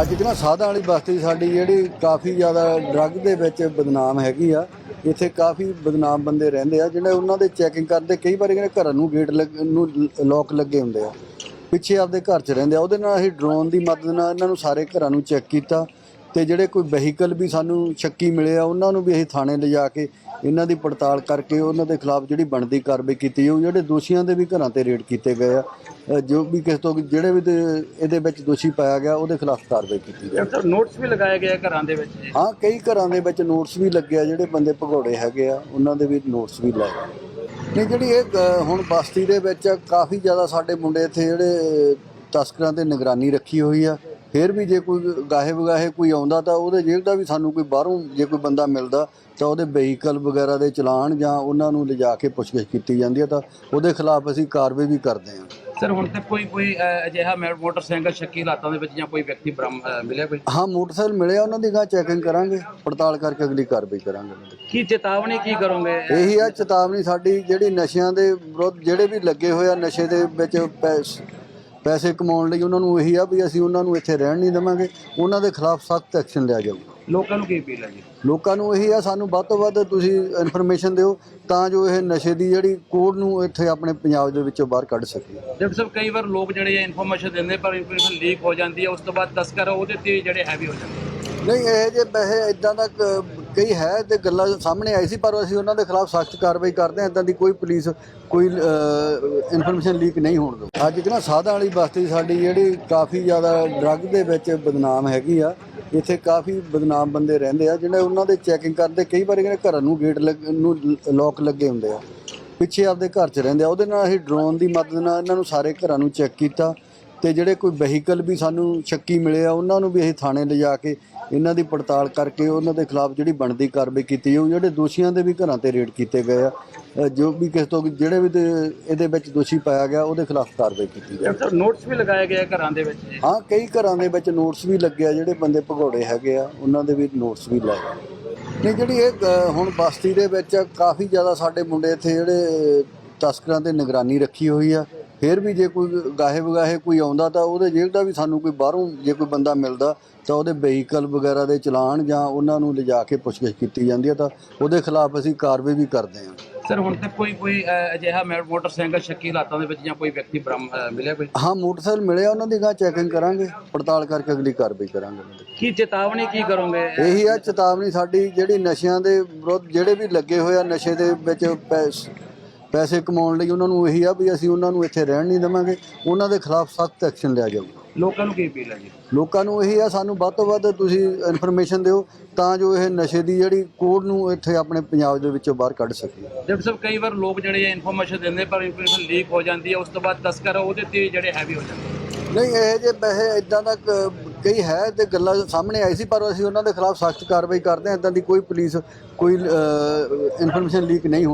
ਅੱਜ ਕਿ ਨਾ ਸਾਧਾਂ ਵਾਲੀ ਬਸਤੀ ਸਾਡੀ ਜਿਹੜੀ ਕਾਫੀ ਜ਼ਿਆਦਾ ਡਰੱਗ ਦੇ ਵਿੱਚ ਬਦਨਾਮ ਹੈਗੀ ਆ, ਇੱਥੇ ਕਾਫੀ ਬਦਨਾਮ ਬੰਦੇ ਰਹਿੰਦੇ ਆ, ਜਿਹੜੇ ਉਹਨਾਂ ਦੇ ਚੈਕਿੰਗ ਕਰਦੇ, ਕਈ ਵਾਰੀ ਕਹਿੰਦੇ ਘਰਾਂ ਨੂੰ ਗੇਟ ਨੂੰ ਲੋਕ ਲੱਗੇ ਹੁੰਦੇ ਆ। ਪਿੱਛੇ ਆਪਦੇ ਘਰ 'ਚ ਰਹਿੰਦੇ ਆ, ਉਹਦੇ ਨਾਲ ਅਸੀਂ ਡਰੋਨ ਦੀ ਮਦਦ ਨਾਲ ਇਹਨਾਂ ਨੂੰ ਸਾਰੇ ਘਰਾਂ ਨੂੰ ਚੈੱਕ ਕੀਤਾ। ਤੇ ਜਿਹੜੇ ਕੋਈ ਵਹੀਕਲ ਵੀ ਸਾਨੂੰ ਸ਼ੱਕੀ ਮਿਲੇ ਆ ਉਹਨਾਂ ਨੂੰ ਵੀ ਅਸੀਂ ਥਾਣੇ ਲਿਜਾ ਕੇ ਇਹਨਾਂ ਦੀ ਪੜਤਾਲ ਕਰਕੇ ਉਹਨਾਂ ਦੇ ਖਿਲਾਫ ਜਿਹੜੀ ਬਣਦੀ ਕਾਰਵਾਈ ਕੀਤੀ ਜਾਊ ਜਿਹੜੇ ਦੋਸ਼ੀਆਂ ਦੇ ਵੀ ਘਰਾਂ ਤੇ ਰੇਡ ਕੀਤੇ ਗਏ ਆ ਜੋ ਵੀ ਕਿਸੇ ਤੋਂ ਜਿਹੜੇ ਵੀ ਇਹਦੇ ਵਿੱਚ ਦੋਸ਼ੀ ਪਾਇਆ ਗਿਆ ਉਹਦੇ ਖਿਲਾਫ ਕਾਰਵਾਈ ਕੀਤੀ ਜਾਵੇ ਸਰ ਨੋਟਸ ਵੀ ਲਗਾਏ ਗਏ ਘਰਾਂ ਦੇ ਵਿੱਚ। ਹਾਂ ਕਈ ਘਰਾਂ ਦੇ ਵਿੱਚ ਨੋਟਸ ਵੀ ਲੱਗੇ ਆ ਜਿਹੜੇ ਬੰਦੇ ਭਗੌੜੇ ਹੈਗੇ ਆ ਉਹਨਾਂ ਦੇ ਵੀ ਨੋਟਸ ਵੀ ਲਾਏ ਨਹੀਂ ਜਿਹੜੀ ਇਹ ਹੁਣ ਬਸਤੀ ਦੇ ਵਿੱਚ ਕਾਫੀ ਜ਼ਿਆਦਾ ਸਾਡੇ ਮੁੰਡੇ ਇੱਥੇ ਜਿਹੜੇ ਤਸਕਰਾਂ ਤੇ ਨਿਗਰਾਨੀ ਰੱਖੀ ਹੋਈ ਆ ਫਿਰ ਵੀ ਜੇ ਕੋਈ ਗਾਹੇ ਵਗਾਹੇ ਕੋਈ ਆਉਂਦਾ ਤਾਂ ਉਹਦੇ ਜੇਲ੍ਹ ਦਾ ਵੀ ਸਾਨੂੰ ਕੋਈ ਬਾਹਰੋਂ ਜੇ ਕੋਈ ਬੰਦਾ ਮਿਲਦਾ ਤਾਂ ਉਹਦੇ ਵਹੀਕਲ ਵਗੈਰਾ ਦੇ ਚਲਾਨ ਜਾਂ ਉਹਨਾਂ ਨੂੰ ਲਿਜਾ ਕੇ ਪੁੱਛਗਿੱਛ ਕੀਤੀ ਜਾਂਦੀ ਆ ਤਾਂ ਉਹਦੇ ਖਿਲਾਫ ਅਸੀਂ ਕਾਰਵਾਈ ਵੀ ਕਰਦੇ ਹਾਂ। ਸਰ ਹੁਣ ਤੱਕ ਕੋਈ ਕੋਈ ਅਜਿਹਾ ਮੋਟਰਸਾਈਕਲ ਸ਼ੱਕੀ ਹਾਲਾਤਾਂ ਦੇ ਵਿੱਚ ਜਾਂ ਕੋਈ ਵਿਅਕਤੀ ਮਿਲਿਆ ਕੋਈ? ਹਾਂ ਮੋਟਰਸਾਈਕਲ ਮਿਲਿਆ ਉਹਨਾਂ ਦੀ ਗਾਂ ਚੈਕਿੰਗ ਕਰਾਂਗੇ ਪੜਤਾਲ ਕਰਕੇ ਅਗਲੀ ਕਾਰਵਾਈ ਕਰਾਂਗੇ। ਕੀ ਚੇਤਾਵਨੀ ਕੀ ਕਰੋਗੇ? ਇਹੀ ਆ ਚੇਤਾਵਨੀ ਸਾਡੀ ਜਿਹੜੀ ਨਸ਼ਿਆਂ ਦੇ ਵਿਰੁੱਧ ਜਿਹੜੇ ਵੀ ਲੱਗੇ ਹੋਏ ਆ ਨਸ਼ੇ ਦੇ ਵਿੱਚ ਪੈਸ- ਪੈਸੇ ਕਮਾਉਣ ਲਈ ਉਹਨਾਂ ਨੂੰ ਇਹੀ ਆ ਵੀ ਅਸੀਂ ਉਹਨਾਂ ਨੂੰ ਇੱਥੇ ਰਹਿਣ ਨਹੀਂ ਦੇਵਾਂਗੇ। ਉਹਨਾਂ ਦੇ ਖਿਲਾਫ ਸਖਤ ਐਕਸ਼ਨ ਲਿਆ ਜਾਊਗਾ ਲੋਕਾਂ ਨੂੰ ਕੀ ਅਪੀਲ ਹੈ ਜੀ? ਲੋਕਾਂ ਨੂੰ ਇਹੀ ਆ ਸਾਨੂੰ ਵੱਧ ਤੋਂ ਵੱਧ ਤੁਸੀਂ ਇਨਫੋਰਮੇਸ਼ਨ ਦਿਓ ਤਾਂ ਜੋ ਇਹ ਨਸ਼ੇ ਦੀ ਜਿਹੜੀ ਕੋਡ ਨੂੰ ਇੱਥੇ ਆਪਣੇ ਪੰਜਾਬ ਦੇ ਵਿੱਚੋਂ ਬਾਹਰ ਕੱਢ ਸਕੀਏ ਡਾਕਟਰ ਸਾਹਿਬ ਕਈ ਵਾਰ ਲੋਕ ਜਿਹੜੇ ਆ ਇਨਫੋਰਮੇਸ਼ਨ ਦਿੰਦੇ ਪਰ ਇਨਫੋਰਮੇਸ਼ਨ ਲੀਕ ਹੋ ਜਾਂਦੀ ਹੈ ਉਸ ਤੋਂ ਬਾਅਦ ਤਸਕਰ ਉਹਦੇ ਤੇ ਜਿਹੜੇ ਹੈਵੀ ਹੋ ਜਾਂਦੇ। ਨਹੀਂ ਇਹ ਜੇ ਵੈਸੇ ਇਦਾਂ ਦਾ ਕਈ ਹੈ ਤੇ ਗੱਲਾਂ ਸਾਹਮਣੇ ਆਈ ਸੀ, ਪਰ ਅਸੀਂ ਉਹਨਾਂ ਦੇ ਖਿਲਾਫ ਸਖਤ ਕਾਰਵਾਈ ਕਰਦੇ ਹਾਂ ਇਦਾਂ ਦੀ ਕੋਈ ਪੁਲਿਸ, ਕੋਈ ਇਨਫੋਰਮੇਸ਼ਨ ਲੀਕ ਨਹੀਂ ਹੋਣ ਦੋ ਅੱਜ ਕਿ ਨਾ ਸਾਧਾਂ ਵਾਲੀ ਬਸਤੀ ਸਾਡੀ ਜਿਹੜੀ ਕਾਫੀ ਜ਼ਿਆਦਾ ਡਰੱਗ ਦੇ ਵਿੱਚ ਬਦਨਾਮ ਹੈਗੀ ਆ ਇੱਥੇ ਕਾਫੀ ਬਦਨਾਮ ਬੰਦੇ ਰਹਿੰਦੇ ਆ, ਜਿਹੜੇ ਉਹਨਾਂ ਦੇ ਚੈਕਿੰਗ ਕਰਦੇ, ਕਈ ਵਾਰੀ ਕਹਿੰਦੇ ਘਰਾਂ ਨੂੰ ਗੇਟ ਨੂੰ ਲੋਕ ਲੱਗੇ ਹੁੰਦੇ ਆ। ਪਿੱਛੇ ਆਪਦੇ ਘਰ 'ਚ ਰਹਿੰਦੇ ਆ, ਉਹਦੇ ਨਾਲ ਅਸੀਂ ਡਰੋਨ ਦੀ ਮਦਦ ਨਾਲ ਇਹਨਾਂ ਨੂੰ ਸਾਰੇ ਘਰਾਂ ਨੂੰ ਚੈੱਕ ਕੀਤਾ। ਤੇ ਜਿਹੜੇ ਕੋਈ ਵਹੀਕਲ ਵੀ ਸਾਨੂੰ ਸ਼ੱਕੀ ਮਿਲੇ ਆ ਉਹਨਾਂ ਨੂੰ ਵੀ ਅਸੀਂ ਥਾਣੇ ਲਿਜਾ ਕੇ ਇਹਨਾਂ ਦੀ ਪੜਤਾਲ ਕਰਕੇ ਉਹਨਾਂ ਦੇ ਖਿਲਾਫ ਜਿਹੜੀ ਬਣਦੀ ਕਾਰਵਾਈ ਕੀਤੀ ਜਾਊ ਜਿਹੜੇ ਦੋਸ਼ੀਆਂ ਦੇ ਵੀ ਘਰਾਂ ਤੇ ਰੇਡ ਕੀਤੇ ਗਏ ਆ ਜੋ ਵੀ ਕਿਸੇ ਤੋਂ ਜਿਹੜੇ ਵੀ ਤੇ- ਇਹਦੇ ਵਿੱਚ ਦੋਸ਼ੀ ਪਾਇਆ ਗਿਆ ਉਹਦੇ ਖਿਲਾਫ ਕਾਰਵਾਈ ਕੀਤੀ ਜਾਵੇ ਡਾਕਟਰ ਸਾਹਿਬ ਨੋਟਸ ਵੀ ਲਗਾਏ ਗਏ ਘਰਾਂ ਦੇ ਵਿੱਚ। ਹਾਂ ਕਈ ਘਰਾਂ ਦੇ ਵਿੱਚ ਨੋਟਸ ਵੀ ਲੱਗੇ ਆ ਜਿਹੜੇ ਬੰਦੇ ਭਗੌੜੇ ਹੈਗੇ ਆ ਉਹਨਾਂ ਦੇ ਵੀ ਨੋਟਸ ਵੀ ਲਾਏ ਨਹੀਂ ਜਿਹੜੀ ਇਹ ਹੁਣ ਬਸਤੀ ਦੇ ਵਿੱਚ ਕਾਫੀ ਜ਼ਿਆਦਾ ਸਾਡੇ ਮੁੰਡੇ ਇੱਥੇ ਜਿਹੜੇ ਤਸਕਰਾਂ ਤੇ ਨਿਗਰਾਨੀ ਰੱਖੀ ਹੋਈ ਆ ਫਿਰ ਵੀ ਜੇ ਕੋਈ ਗਾਹੇ ਵਗਾਹੇ ਕੋਈ ਆਉਂਦਾ ਤਾਂ ਉਹਦੇ ਜੇਲ੍ਹ ਦਾ ਵੀ ਸਾਨੂੰ ਕੋਈ ਬਾਹਰੋਂ ਜੇ ਕੋਈ ਬੰਦਾ ਮਿਲਦਾ ਤਾਂ ਉਹਦੇ ਵਹੀਕਲ ਵਗੈਰਾ ਦੇ ਚਲਾਨ ਜਾਂ ਉਹਨਾਂ ਨੂੰ ਲਿਜਾ ਕੇ ਪੁੱਛਗਿੱਛ ਕੀਤੀ ਜਾਂਦੀ ਆ ਤਾਂ ਉਹਦੇ ਖਿਲਾਫ ਅਸੀਂ ਕਾਰਵਾਈ ਵੀ ਕਰਦੇ ਹਾਂ। ਸਰ ਹੁਣ ਤੱਕ ਕੋਈ ਕੋਈ ਅਜਿਹਾ ਮੋਟਰਸਾਈਕਲ ਸ਼ੱਕੀ ਹਾਲਾਤਾਂ ਦੇ ਵਿੱਚ ਜਾਂ ਕੋਈ ਵਿਅਕਤੀ ਬਰਾਮ ਅਹ, ਮਿਲਿਆ ਕੋਈ? ਹਾਂ ਮੋਟਰਸਾਈਕਲ ਮਿਲਿਆ ਉਹਨਾਂ ਦੀ ਗਾਂ ਚੈਕਿੰਗ ਕਰਾਂਗੇ ਪੜਤਾਲ ਕਰਕੇ ਅਗਲੀ ਕਾਰਵਾਈ ਕਰਾਂਗੇ ਕੀ ਚੇਤਾਵਨੀ ਕੀ ਕਰੋਗੇ? ਇਹੀ ਆ ਚੇਤਾਵਨੀ ਸਾਡੀ ਜਿਹੜੀ ਨਸ਼ਿਆਂ ਦੇ ਵਿਰੁੱਧ ਜਿਹੜੇ ਵੀ ਲੱਗੇ ਹੋਏ ਆ ਨਸ਼ੇ ਦੇ ਵਿੱਚ ਪੈਸ- ਪੈਸੇ ਕਮਾਉਣ ਲਈ ਉਹਨਾਂ ਨੂੰ ਇਹੀ ਆ ਵੀ ਅਸੀਂ ਉਹਨਾਂ ਨੂੰ ਇੱਥੇ ਰਹਿਣ ਨਹੀਂ ਦੇਵਾਂਗੇ। ਉਹਨਾਂ ਦੇ ਖਿਲਾਫ ਸਖਤ ਐਕਸ਼ਨ ਲਿਆ ਜਾਊਗਾ। ਲੋਕਾਂ ਨੂੰ ਕੀ ਅਪੀਲ ਹੈ ਜੀ? ਲੋਕਾਂ ਨੂੰ ਇਹੀ ਆ ਸਾਨੂੰ ਵੱਧ ਤੋਂ ਵੱਧ ਤੁਸੀਂ ਇਨਫੋਰਮੇਸ਼ਨ ਦਿਓ ਤਾਂ ਜੋ ਇਹ ਨਸ਼ੇ ਦੀ ਜਿਹੜੀ ਕੋਡ ਨੂੰ ਇੱਥੇ ਆਪਣੇ ਪੰਜਾਬ ਦੇ ਵਿੱਚੋਂ ਬਾਹਰ ਕੱਢ ਸਕੀਏ। ਡਾਕਟਰ ਸਾਹਿਬ ਕਈ ਵਾਰ ਲੋਕ ਜਿਹੜੇ ਇਨਫੋਰਮੇਸ਼ਨ ਦਿੰਦੇ ਪਰ ਇਨਫੋਰਮੇਸ਼ਨ ਲੀਕ ਹੋ ਜਾਂਦੀ ਹੈ ਉਸ ਤੋਂ ਬਾਅਦ ਤਸਕਰ ਉਹਦੇ ਤੇ ਜਿਹੜੇ ਹੈਵੀ ਹੋ ਜਾਂਦੇ ਨਹੀਂ ਇਹ ਜੇ ਵੈਸੇ ਇਦਾਂ ਦਾ ਕਈ ਹੈ ਤੇ ਗੱਲਾਂ ਸਾਹਮਣੇ ਆਈ ਸੀ ਪਰ ਅਸੀਂ ਉਹਨਾਂ ਦੇ ਖਿਲਾਫ ਸਖਤ ਕਾਰਵਾਈ ਕਰਦੇ ਹਾਂ ਇਦਾਂ ਦੀ ਕੋਈ ਪੁਲਿਸ ਕੋਈ ਇਨਫੋਰਮੇਸ਼ਨ ਲੀਕ ਨਹੀਂ ਹੋਣ